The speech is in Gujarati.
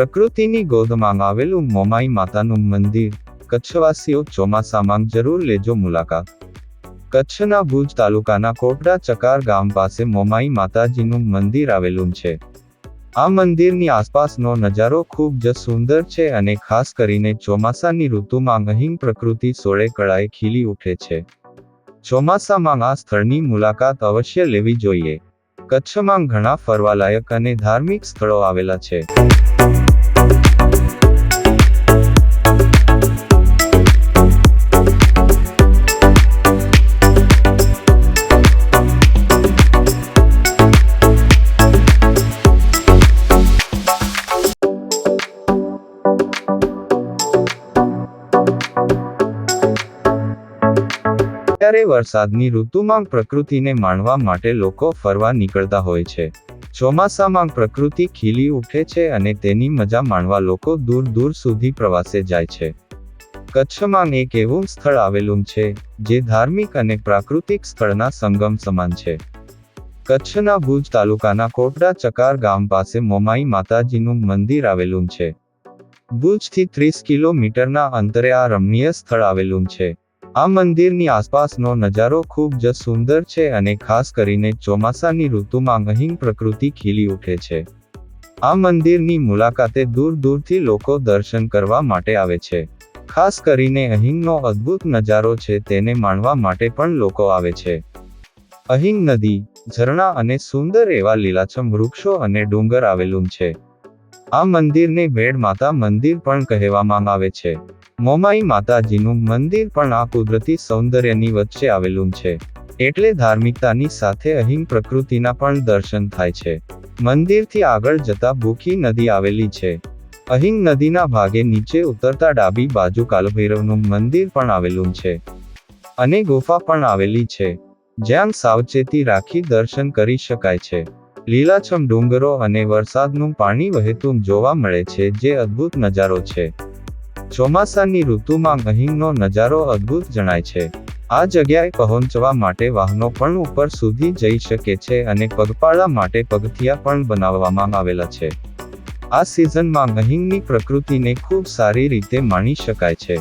પ્રકૃતિની ગોદમાં આવેલું મોમાઈ માતાનું મંદિર, કચ્છવાસીઓ ચોમાસામાં જરૂર લેજો મુલાકાત. કચ્છના ભુજ તાલુકાના કોટડા ચકાર ગામ પાસે મોમાઈ માતાજીનું મંદિર આવેલું છે. આ મંદિરની આસપાસનો નજારો ખૂબ જ સુંદર છે અને ખાસ કરીને ચોમાસાની ઋતુમાં અહીં પ્રકૃતિ સોળે કળાએ ખીલી ઉઠે છે. ચોમાસામાં આ સ્થળની મુલાકાત અવશ્ય લેવી જોઈએ. કચ્છમાં ઘણા ફરવાલાયક અને ધાર્મિક સ્થળો આવેલા છે. ત્યારે વરસાદની ઋતુમાં પ્રકૃતિને માણવા માટે લોકો ફરવા નીકળતા હોય છે. ચોમાસામાં પ્રકૃતિ ખીલી ઉઠે છે અને તેની મજા માણવા લોકો દૂર દૂર સુધી પ્રવાસે જાય છે. કચ્છમાં એક એવું સ્થળ આવેલું છે, જે ધાર્મિક અને પ્રાકૃતિક સ્થળના સંગમ સમાન છે. કચ્છના ભુજ તાલુકાના કોટડા ચકાર ગામ પાસે મોમાઈ માતાજીનું મંદિર આવેલું છે. ભુજથી ત્રીસ કિલોમીટરના અંતરે આ રમણીય સ્થળ આવેલું છે. આ મંદિરની આસપાસનો નજારો ખૂબ જ સુંદર છે અને ખાસ કરીને ચોમાસાની ઋતુમાં અહીં પ્રકૃતિ ખીલી ઉઠે છે. આ મંદિરની મુલાકાતે દૂર દૂરથી લોકો દર્શન કરવા માટે આવે છે. ખાસ કરીને અહીંનો અદ્ભુત નજારો છે તેને માણવા માટે પણ લોકો આવે છે. અહીં નદી, ઝરણા અને સુંદર એવા લીલાછમ વૃક્ષો અને ડુંગર આવેલું છે. આ મંદિરને ભેડ માતા મંદિર પણ કહેવામાં આવે છે. મોમાઈ માતાજીનું મંદિર પણ આ કુદરતી સૌંદર્યની વચ્ચે આવેલું છે. એટલે ધાર્મિકતાની સાથે અહીં પ્રકૃતિના પણ દર્શન થાય છે. મંદિરથી આગળ જતા ભૂખી નદી આવેલી છે. અહીં નદીના ભાગે નીચે ઉતરતા ડાબી બાજુ કાલભૈરવનું મંદિર પણ આવેલું છે. અને ગુફા પણ આવેલી છે. જ્યાં સાવચેતી રાખી દર્શન કરી શકાય છે. લીલાછમ ડુંગરો અને વરસાદનું પાણી વહેતું જોવા મળે છે જે અદ્ભુત નજારો છે. ચોમાસાની ઋતુમાં અહીંનો નજારો અદ્ભુત જણાય છે. આ જગ્યાએ પહોંચવા માટે વાહનો પણ ઉપર સુધી જઈ શકે છે અને પગપાળા માટે પગથિયા પણ બનાવવામાં આવેલા છે. આ સિઝનમાં અહીંની પ્રકૃતિને ખૂબ સારી રીતે માણી શકાય છે.